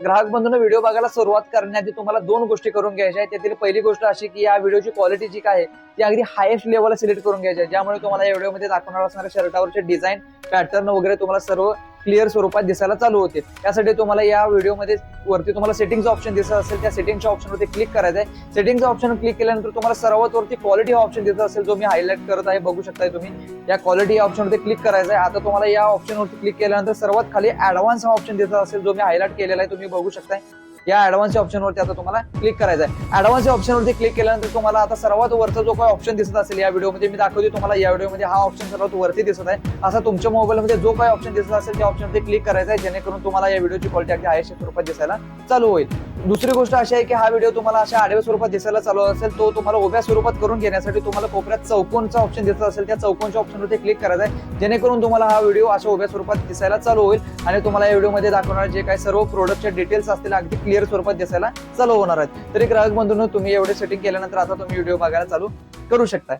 ग्राहक बंधूंनो व्हिडिओ बघायला सुरुवात करण्याआधी तुम्हाला दोन गोष्टी करून घ्यायच्या आहेत. त्यातील पहिली गोष्ट अशी की या व्हिडिओची क्वालिटी जी काय आहे ती अगदी हायेस्ट लेवलला सिलेक्ट करून घ्यायची आहे. ज्यामुळे तुम्हाला या व्हिडिओमध्ये दाखवणार असणाऱ्या शर्टावरचे डिझाईन पॅटर्न वगैरे तुम्हाला सर्व क्लिअर स्वरूपात दिसायला चालू होते त्यासाठी तुम्हाला या व्हिडिओमध्ये वरती तुम्हाला सेटिंगचं ऑप्शन दिसत असेल त्या सेटिंगच्या ऑप्शनवरती क्लिक करायचं आहे सेटिंगचा ऑप्शन क्लिक केल्यानंतर तुम्हाला सर्वात वरती क्वालिटी हा ऑप्शन दिसत असेल जो मी हायलाइट करत आहे बघू शकताय तुम्ही. या क्वालिटी या ऑप्शनवरती क्लिक करायचं आहे आता तुम्हाला या ऑप्शनवरती क्लिक केल्यानंतर सर्वात खाली ऍडव्हान्स हा ऑप्शन दिसत असेल जो मी हायलाइट केलेला आहे तुम्ही बघू शकताय. या ऍडव्हान्स ऑप्शनवरती आता तुम्हाला क्लिक करायचं आहे. ऍडव्हान्स ऑप्शनवरती क्लिक केल्यानंतर तुम्हाला आता सर्वात वरचा जो काही ऑप्शन दिसत असेल या व्हिडिओमध्ये मी दाखवते तुम्हाला या व्हिडिओमध्ये हा ऑप्शन सर्वात वरती दिसत आहे. असा तुमच्या मोबाईलमध्ये जो काही ऑप्शन दिसत असेल त्या ऑप्शनवरती क्लिक करायचा आहे जेणेकरून तुम्हाला या व्हिडिओची क्वालिटी अगदी हायस्ट स्वरूपात दिसायला चालू होईल. दुसरी गोष्ट अशी आहे की हा व्हिडिओ तुम्हाला अशा आडव्या स्वरूपात दिसायला चालू असेल तो तुम्हाला उभ्या स्वरूपात करून घेण्यासाठी तुम्हाला कोपऱ्यात चौकोनचा ऑप्शन दिसत असेल. त्या चौकोनच्या ऑप्शनवरती क्लिक करायचा आहे. जेणेकरून तुम्हाला हा व्हिडिओ अशा उभ्या स्वरूपात दिसायला चालू होईल आणि तुम्हाला या व्हिडिओमध्ये दाखवणार जे काही सर्व प्रोडक्टचे डिटेल्स असतील अगदी क्लिअर स्वरूपात दिसायला चालू होणार आहेत. तरी ग्राहक बंधूंनो तुम्ही एवढे सेटिंग केल्यानंतर आता तुम्ही व्हिडिओ बघायला चालू करू शकता